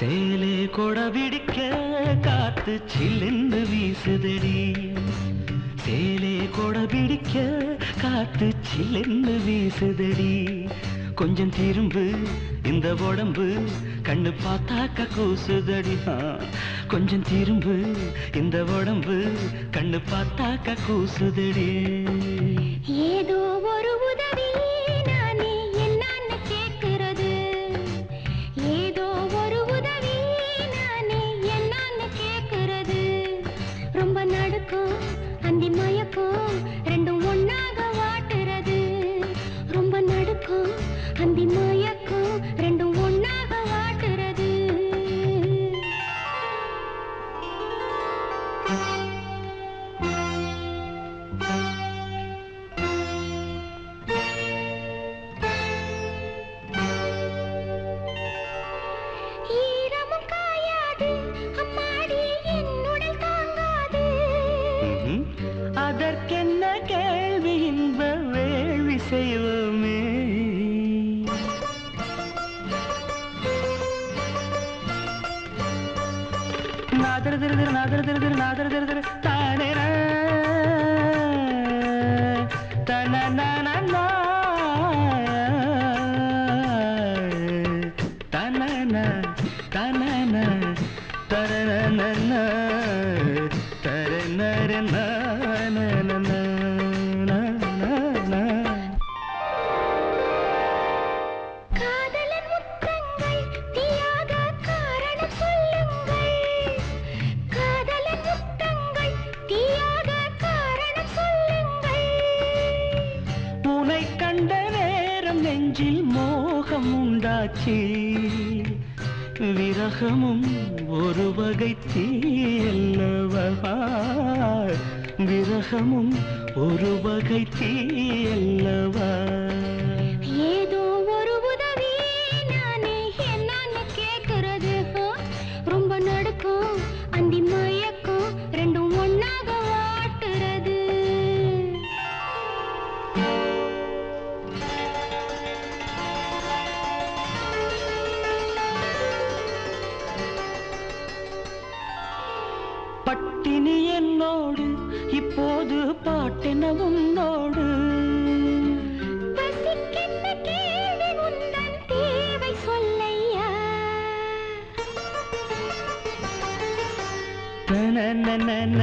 சேலே கொட விடிக்க காத்து சில்லுன்னு வீசுதடி. சேலே கொட பிடிக்க காத்து சில்லுன்னு வீசுதடி. கொஞ்சம் திரும்பு இந்த உடம்பு கண்ணு பார்த்தாக்க கூசுதடி. கொஞ்சம் திரும்பு இந்த உடம்பு கண்ணு பார்த்தாக்க கூசுதடி. ஏதோ அந்தி തരന തരന തരനരന நெஞ்சில் மோகம் உண்டாச்சு விரகமும் ஒரு வகை தீயல்லவா. விரகமும் ஒரு வகை தீயல்லவா. என்னோடு இப்போது பாட்டென உன்னோடு தனனனன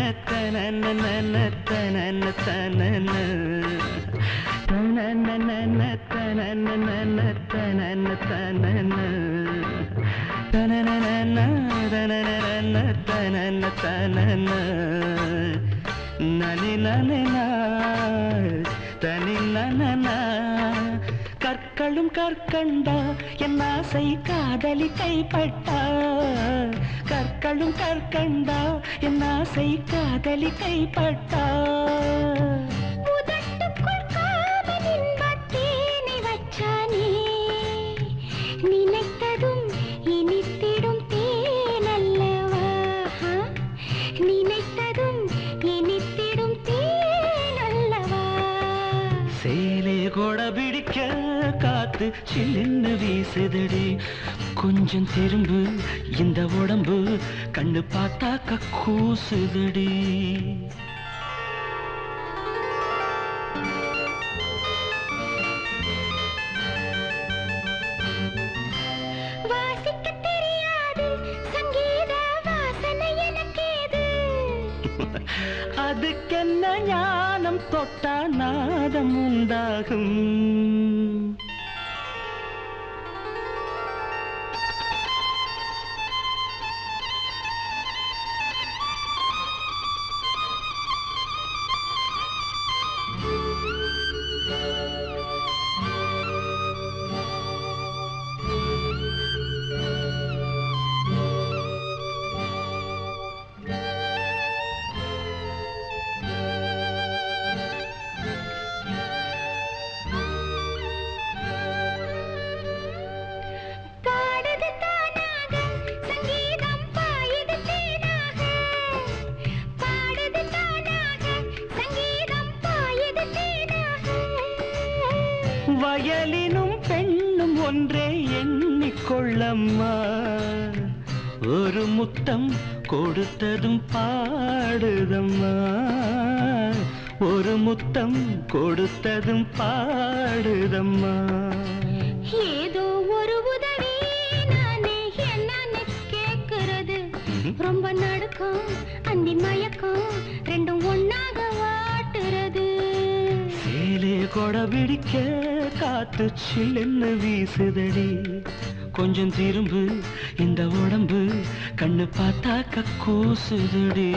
தனன தனன. தனனனன தனனனன தனன தனன. நனி நனனா தனி நனனா கற்களும் கற்கண்டா என் ஆசை காதலி கைப்பட்டா. கற்களும் கற்கண்டா என் ஆசை காதலி கைப்பட்டா. காத்து சில்லுன்னு வீசுதடி. கொஞ்சம் திரும்பு இந்த உடம்பு கண்ணு பார்த்தாக்க கூசுதடி. வாசிக்கத் தெரியாது சங்கீத வாசனை எனக்கேது. அதுக்கென்ன ஞானம் தொட்டா நாதம் உண்டாகும்? வயலினும் பெண்ணும் ஒன்றே எண்ணிக்கொள்ளம்மா. ஒரு முத்தம் கொடுத்ததும் பாடுதம்மா. ஒரு முத்தம் கொடுத்ததும் பாடுதம்மா. ஏதோ ஒரு உதவி நானே என்னன்னு கேக்குறது. ரொம்ப நடுக்கம் அந்தி மயக்கம் ரெண்டும் ஒன்னாக வாட்டுறது சேலே கொடை பிடிக்க காத்து சில்லுன்னு வீசுதடி. கொஞ்சம் திரும்பு இந்த உடம்பு கண்ணு பார்த்தாக்க கூசுதடி.